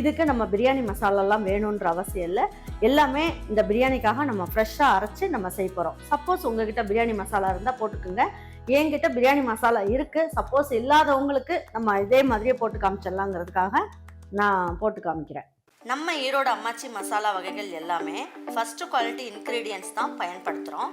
இதுக்கு நம்ம பிரியாணி மசாலாலாம் வேணுன்ற அவசியம் இல்லை. எல்லாமே இந்த பிரியாணிக்காக நம்ம ஃப்ரெஷ்ஷாக அரைச்சி நம்ம செய்ய போகிறோம் சப்போஸ் உங்ககிட்ட பிரியாணி மசாலா இருந்தால் போட்டுக்கோங்க. என்கிட்ட பிரியாணி மசாலா இருக்குது சப்போஸ் இல்லாதவங்களுக்கு நம்ம இதே மாதிரியே போட்டு காமிச்சிடலாங்கிறதுக்காக நான் போட்டு காமிக்கிறேன். நம்ம ஈரோடு அம்மாச்சி மசாலா வகைகள் எல்லாமே ஃபஸ்ட்டு குவாலிட்டி இன்க்ரீடியன்ஸ் தான் பயன்படுத்துகிறோம்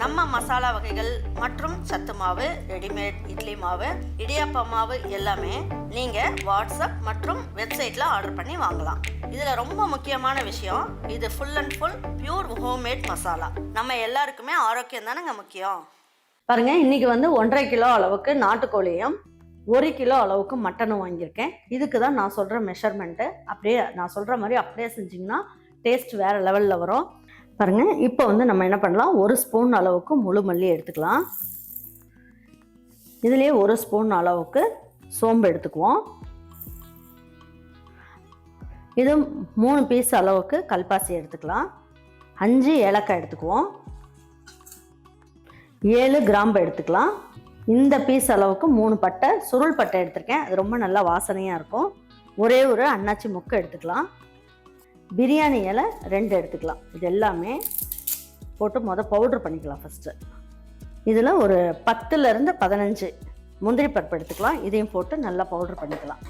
நம்ம மசாலா வகைகள் மற்றும் சத்து மாவு ரெடிமேட் இட்லி மாவு இடியாப்ப மாவு எல்லாமே நீங்கள் வாட்ஸ்அப் மற்றும் வெப்சைட்டில் ஆர்டர் பண்ணி வாங்கலாம். இதில் ரொம்ப முக்கியமான விஷயம் இது full and full pure homemade masala. நம்ம எல்லாருக்குமே ஆரோக்கியம் தானேங்க முக்கியம்? பாருங்க இன்னைக்கு வந்து ஒன்றரை கிலோ அளவுக்கு நாட்டுக்கோழியும் ஒரு கிலோ அளவுக்கு மட்டனும் வாங்கியிருக்கேன். இதுக்கு தான் நான் சொல்கிற மெஷர்மெண்ட்டு அப்படியே நான் சொல்கிற மாதிரி அப்படியே செஞ்சிங்கன்னா டேஸ்ட் வேறு லெவலில் வரும். பாருங்க இப்போ வந்து நம்ம என்ன பண்ணலாம்? ஒரு ஸ்பூன் அளவுக்கு முழு மல்லி எடுத்துக்கலாம். இதுலேயே ஒரு ஸ்பூன் அளவுக்கு சோம்பு எடுத்துக்குவோம். இது மூணு பீஸ் அளவுக்கு கல்பாசி எடுத்துக்கலாம். அஞ்சு ஏலக்காய் எடுத்துக்குவோம். ஏழு கிராம்பு எடுத்துக்கலாம். இந்த பீஸ் அளவுக்கு மூணு பட்டை சுருள் பட்டை எடுத்திருக்கேன். அது ரொம்ப நல்லா வாசனையாக இருக்கும். ஒரே ஒரு அன்னாச்சி முக்கு எடுத்துக்கலாம். பிரியாணி இலை ரெண்டு எடுத்துக்கலாம். இது எல்லாமே போட்டு மொதல் பவுட்ரு பண்ணிக்கலாம் ஃபஸ்ட்டு இதில் ஒரு பத்துலேருந்து பதினஞ்சு முந்திரி பருப்பு எடுத்துக்கலாம். இதையும் போட்டு நல்லா பவுட்ரு பண்ணிக்கலாம்.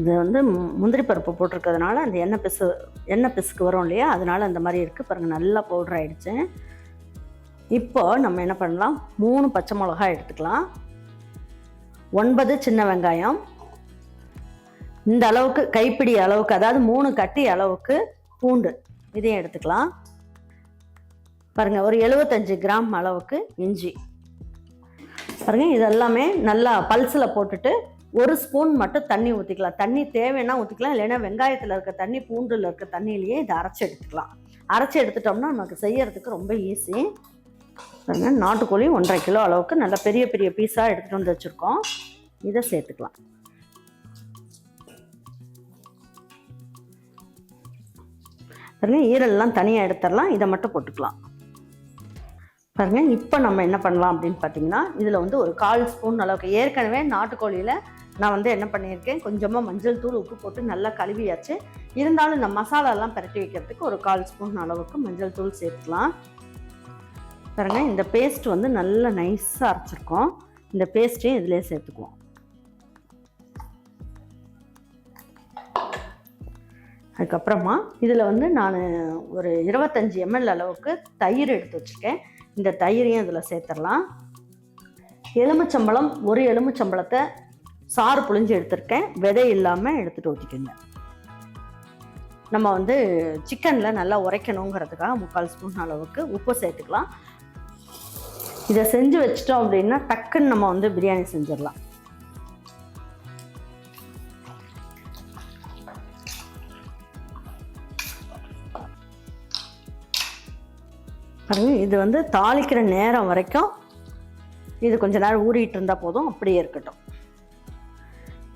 இது வந்து முந்திரி பருப்பு போட்டிருக்கிறதுனால அந்த எண்ணெய் பிசு எண்ணெய் பிசுக்கு வரும் இல்லையா? அதனால் அந்த மாதிரி இருக்குது பாருங்கள் நல்லா பவுடர் ஆகிடுச்சு இப்போ நம்ம என்ன பண்ணலாம்? மூணு பச்சை மிளகாய் எடுத்துக்கலாம். ஒன்பது சின்ன வெங்காயம். இந்த அளவுக்கு கைப்பிடி அளவுக்கு அதாவது மூணு கட்டி அளவுக்கு பூண்டு. இதையும் எடுத்துக்கலாம். பாருங்கள் ஒரு எழுபத்தஞ்சு கிராம் அளவுக்கு இஞ்சி. பாருங்கள் இதெல்லாமே நல்லா பல்ஸில் போட்டுட்டு ஒரு ஸ்பூன் மட்டும் தண்ணி ஊற்றிக்கலாம் தண்ணி தேவைன்னா ஊற்றிக்கலாம் இல்லைன்னா வெங்காயத்தில் இருக்க தண்ணி பூண்டில் இருக்க தண்ணியிலேயே இதை அரைச்சி எடுத்துக்கலாம். அரைச்சி எடுத்துட்டோம்னா நமக்கு செய்யறதுக்கு ரொம்ப ஈஸி பாருங்கள் நாட்டுக்கோழி ஒன்றரை கிலோ அளவுக்கு நல்லா பெரிய பெரிய பீஸாக எடுத்துகிட்டு வந்து வச்சுருக்கோம். இதை சேர்த்துக்கலாம். பாருங்கள் ஈரல்லாம் தனியாக எடுத்துடலாம். இதை மட்டும் போட்டுக்கலாம். பாருங்கள் இப்போ நம்ம என்ன பண்ணலாம் அப்படின்னு பார்த்தீங்கன்னா இதில் வந்து ஒரு கால் ஸ்பூன் அளவுக்கு ஏற்கனவே நாட்டுக்கோழியில் நான் வந்து என்ன பண்ணியிருக்கேன் கொஞ்சமாக மஞ்சள் தூள் உப்பு போட்டு நல்லா கழுவியாச்சு. இருந்தாலும் இந்த மசாலாலாம் பரட்டி வைக்கிறதுக்கு ஒரு கால் ஸ்பூன் அளவுக்கு மஞ்சள் தூள் சேர்த்துக்கலாம். பாருங்கள் இந்த பேஸ்ட் வந்து நல்லா நைஸாக அரைச்சிருக்கோம். இந்த பேஸ்ட்டையும் இதிலே சேர்த்துக்குவோம். அதுக்கப்புறமா இதில் வந்து நான் ஒரு இருபத்தஞ்சி எம்எல் அளவுக்கு தயிர் எடுத்து வச்சுருக்கேன். இந்த தயிரையும் இதில் சேர்த்துடலாம். எலுமிச்சம்பழம் ஒரு எலுமிச்சம்பழத்தை சாறு புழிஞ்சு எடுத்திருக்கேன். விதை இல்லாமல் எடுத்துகிட்டு ஊற்றிக்கோங்க நம்ம வந்து சிக்கனில் நல்லா உரைக்கணுங்கிறதுக்காக முக்கால் ஸ்பூன் அளவுக்கு உப்பு சேர்த்துக்கலாம். இதை செஞ்சு வச்சிட்டோம் அப்படின்னா டக்குன்னு நம்ம வந்து பிரியாணி செஞ்சிடலாம். இது வந்து தாளிக்கிற நேரம் வரைக்கும் இது கொஞ்ச நேரம் ஊறிட்டு இருந்தால் போதும் அப்படியே இருக்கட்டும்.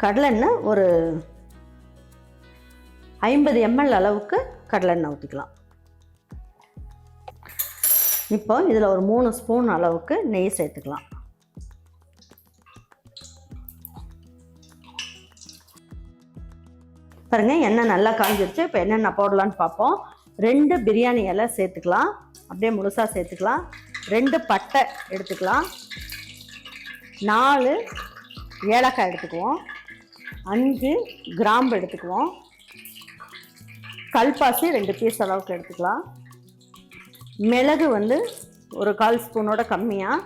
கடலெண்ணெய் ஒரு ஐம்பது எம்எல் அளவுக்கு கடலெண்ணெய் ஊற்றிக்கலாம் இப்போ இதில் ஒரு மூணு ஸ்பூன் அளவுக்கு நெய் சேர்த்துக்கலாம். பாருங்கள் எண்ணெய் நல்லா காஞ்சிருச்சு. இப்போ என்னென்ன போடலான்னு பார்ப்போம். ரெண்டு பிரியாணி இலை சேர்த்துக்கலாம். அப்படியே முழுசாக சேர்த்துக்கலாம். ரெண்டு பட்டை எடுத்துக்கலாம். நாலு ஏலக்காய் எடுத்துக்குவோம். அஞ்சு கிராம்பு எடுத்துக்குவோம். கல்பாசி ரெண்டு பீஸ் அளவுக்கு எடுத்துக்கலாம். மிளகு வந்து ஒரு கால் ஸ்பூனோட கம்மியாக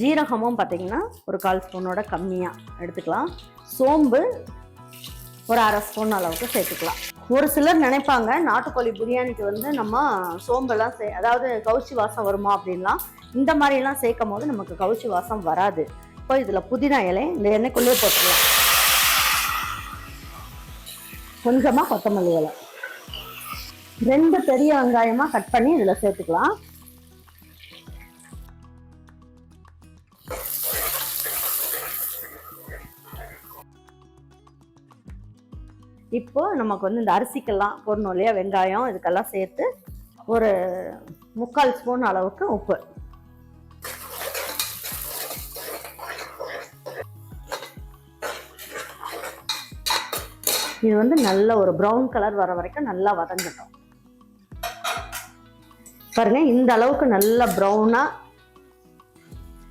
ஜீரகமும் பார்த்திங்கன்னா ஒரு கால் ஸ்பூனோட கம்மியாக எடுத்துக்கலாம். சோம்பு ஒரு அரை ஸ்பூன் அளவுக்கு சேர்த்துக்கலாம். ஒரு சிலர் நினைப்பாங்க நாட்டுக்கோழி பிரியாணிக்கு வந்து நம்ம சோம்பெல்லாம் சே அதாவது கவுச்சி வாசம் வருமா அப்படின்லாம் இந்த மாதிரிலாம் சேர்க்கும் போது நமக்கு கவுச்சி வாசம் வராது. இப்போ இதில் புதினா இலை இந்த எண்ணெய்க்குள்ளேயே போட்டுடலாம் கொஞ்சமாக கொத்தமல்லி இலை. ரெண்டு பெரிய வெங்காயமாக கட் பண்ணி இதில் சேர்த்துக்கலாம். இப்போ நமக்கு வந்து இந்த அரிசிக்கெல்லாம் போடணும் இல்லையா? வெங்காயம் இதுக்கெல்லாம் சேர்த்து ஒரு முக்கால் ஸ்பூன் அளவுக்கு உப்பு. இது வந்து நல்ல ஒரு ப்ரௌன் கலர் வர வரைக்கும் நல்லா வதங்கட்டும். பாருங்க இந்த அளவுக்கு நல்ல ப்ரௌனாக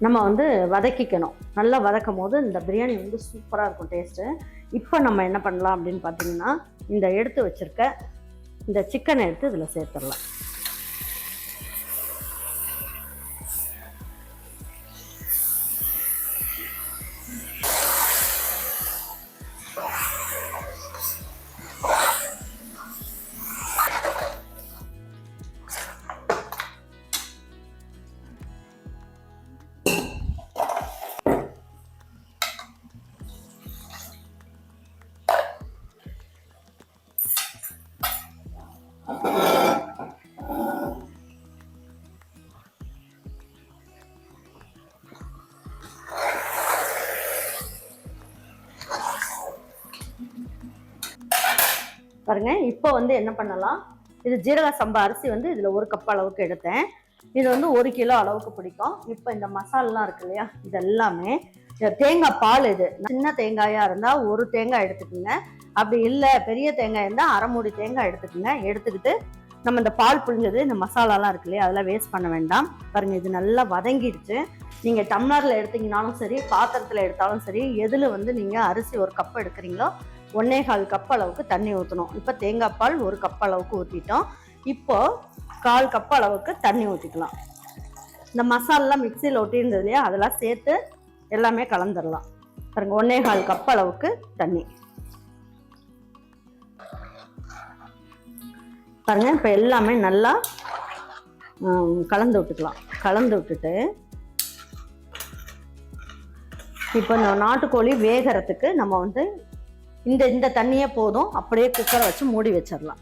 நம்ம வந்து வதக்கிக்கணும். நல்லா வதக்கும் போது இந்த பிரியாணி வந்து சூப்பராக இருக்கும் டேஸ்ட்டு இப்போ நம்ம என்ன பண்ணலாம் அப்படின்னு பார்த்தீங்கன்னா இந்த எடுத்து வச்சிருக்க இந்த சிக்கனை எடுத்து இதில் சேர்த்துடலாம். பாருங்க இப்போ வந்து என்ன பண்ணலாம்? இது ஜீரக சம்பா அரிசி வந்து இதில் ஒரு கப் அளவுக்கு எடுத்தேன். இது வந்து ஒரு கிலோ அளவுக்கு பிடிக்கும். இப்போ இந்த மசாலாலாம் இருக்கு இல்லையா இது எல்லாமே இந்த தேங்காய் பால் இது சின்ன தேங்காயாக இருந்தால் ஒரு தேங்காய் எடுத்துக்கோங்க. அப்படி இல்லை பெரிய தேங்காய் இருந்தால் அரை மூடி தேங்காய் எடுத்துக்கோங்க. எடுத்துக்கிட்டு நம்ம இந்த பால் புழிஞ்சது இந்த மசாலாலாம் இருக்கு இல்லையா அதெல்லாம் வேஸ்ட் பண்ண வேண்டாம். பாருங்க இது நல்லா வதங்கிடுச்சு. நீங்கள் டம்ளரில் எடுத்தீங்கனாலும் சரி பாத்திரத்தில் எடுத்தாலும் சரி எதில் வந்து நீங்கள் அரிசி ஒரு கப் எடுக்கிறீங்களோ ஒன்னே கால் கப் அளவுக்கு தண்ணி ஊற்றணும் இப்போ தேங்காய் பால் ஒரு கப் அளவுக்கு ஊற்றிட்டோம் இப்போ கால் கப் அளவுக்கு தண்ணி ஊற்றிக்கலாம் இந்த மசாலெலாம் மிக்சியில் ஒட்டியிருந்தது இல்லையா? அதெல்லாம் சேர்த்து எல்லாமே கலந்துடலாம். பாருங்க ஒன்னே கால் கப் அளவுக்கு தண்ணி. பாருங்க இப்போ எல்லாமே நல்லா கலந்து விட்டுக்கலாம். கலந்து விட்டுட்டு இப்போ இந்த நாட்டுக்கோழி வேகறதுக்கு நம்ம வந்து இந்த இந்த தண்ணியே போதும். அப்படியே குக்கரை வச்சு மூடி வச்சிடலாம்.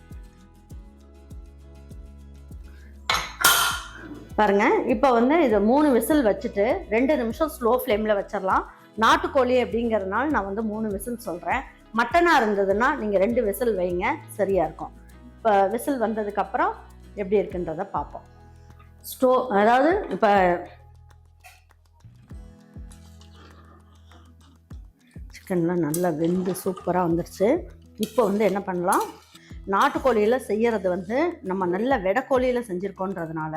பாருங்க இப்போ வந்து இது மூணு விசில் வச்சுட்டு ரெண்டு நிமிஷம் ஸ்லோ ஃப்ளேமில் வச்சிடலாம். நாட்டுக்கோழி அப்படிங்கிறதுனால நான் வந்து மூணு விசில் சொல்கிறேன் மட்டனாக இருந்ததுன்னா நீங்கள் ரெண்டு விசில் வைங்க சரியாக இருக்கும். இப்போ விசில் வந்ததுக்கப்புறம் எப்படி இருக்குன்றத பார்ப்போம். ஸ்டோ அதாவது இப்போ சிக்கன்லாம் நல்லா வெந்து சூப்பராக வந்துருச்சு. இப்போ வந்து என்ன பண்ணலாம்? நாட்டுக்கோழியில் செய்யறது வந்து நம்ம நல்ல வெடக்கோழியில் செஞ்சுருக்கோன்றதுனால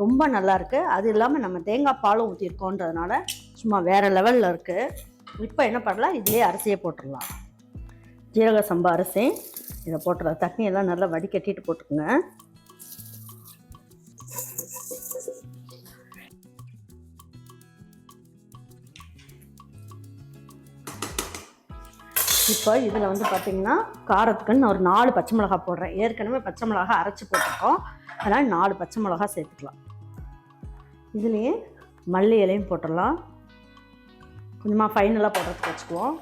ரொம்ப நல்லாயிருக்கு அது இல்லாமல் நம்ம தேங்காய் பாலும் ஊற்றிருக்கோன்றதுனால சும்மா வேறு லெவலில் இருக்குது இப்போ என்ன பண்ணலாம்? இதுலேயே அரிசியை போட்டுடலாம். ஜீரக சம்பா அரிசி இதை போட்டுடலாம். தண்ணியெல்லாம் நல்லா வடிகட்டிட்டு போட்டுக்கோங்க. இப்போ இதில் வந்து பார்த்தீங்கன்னா காரத்துக்குன்னு நான் ஒரு நாலு பச்சை மிளகா போடுறேன். ஏற்கனவே பச்சை மிளகா அரைச்சி போட்டிருக்கோம். அதனால் நாலு பச்சை மிளகா சேர்த்துக்கலாம். இதுலேயே மல்லி இலையும் போட்டுடலாம். கொஞ்சமாக ஃபைனலாக போடுறதுக்கு வச்சுக்குவோம்.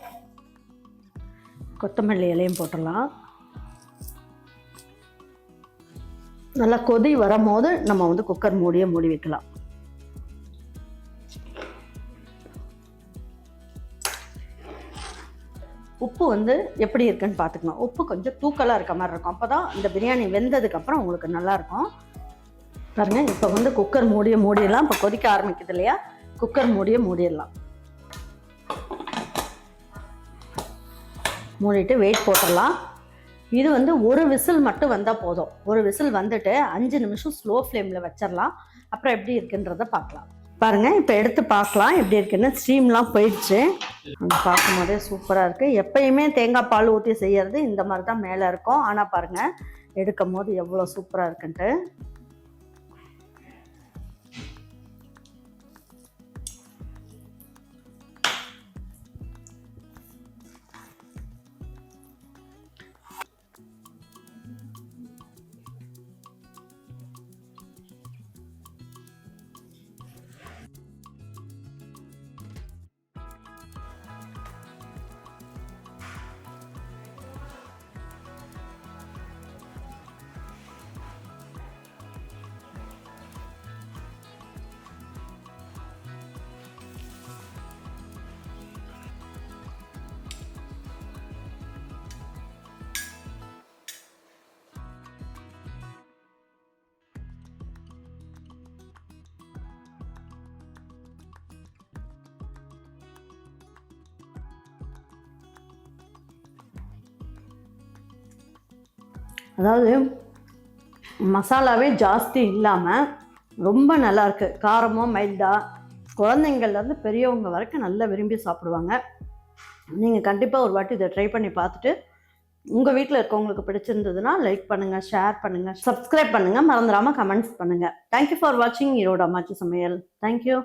கொத்தமல்லி இலையும் போட்டுடலாம். நல்லா கொதி வரும்போது நம்ம வந்து குக்கர் மூடியே மூடி வைக்கலாம். வந்து எப்படி இருக்குன்னு பார்த்துக்கணும். உப்பு கொஞ்சம் தூக்கலாக இருக்க மாதிரி இருக்கும். அப்போ தான் இந்த பிரியாணி வெந்ததுக்கப்புறம் உங்களுக்கு நல்லாயிருக்கும் பாருங்கள் இப்போ வந்து குக்கர் மூடிய மூடிடலாம். இப்போ கொதிக்க ஆரம்பிக்குது இல்லையா? குக்கர் மூடிய மூடிடலாம். மூடிட்டு வெயிட் போட்டுடலாம். இது வந்து ஒரு விசில் மட்டும் வந்தால் போதும். ஒரு விசில் வந்துட்டு அஞ்சு நிமிஷம் ஸ்லோ ஃப்ளேமில் வச்சிடலாம். அப்புறம் எப்படி இருக்குன்றத பார்க்கலாம். பாருங்கள் இப்போ எடுத்து பார்க்கலாம். எப்படி இருக்குன்னு ஸ்டீம்லாம் போயிடுச்சு. அது பார்க்கும் போதே சூப்பராக இருக்குது எப்பயுமே தேங்காய் பால் ஊற்றி செய்யறது இந்த மாதிரி தான் மேலே இருக்கும். ஆனால் பாருங்கள் எடுக்கும் போது எவ்வளோ சூப்பராக இருக்குன்ட்டு. அதாவது மசாலாவே ஜாஸ்தி இல்லாமல் ரொம்ப நல்லாயிருக்கு காரமோ மைல்டாக குழந்தைங்கள்லேருந்து பெரியவங்க வரைக்கும் நல்லா விரும்பி சாப்பிடுவாங்க. நீங்கள் கண்டிப்பாக ஒரு வாட்டி இதை ட்ரை பண்ணி பார்த்துட்டு உங்கள் வீட்டில் இருக்கவங்களுக்கு பிடிச்சிருந்ததுன்னா லைக் பண்ணுங்கள் ஷேர் பண்ணுங்கள் சப்ஸ்கிரைப் பண்ணுங்கள் மறந்துடாமல் கமெண்ட்ஸ் பண்ணுங்கள் தேங்க்யூ ஃபார் வாட்சிங் ஈரோடு அம்மாச்சி சமையல். தேங்க்யூ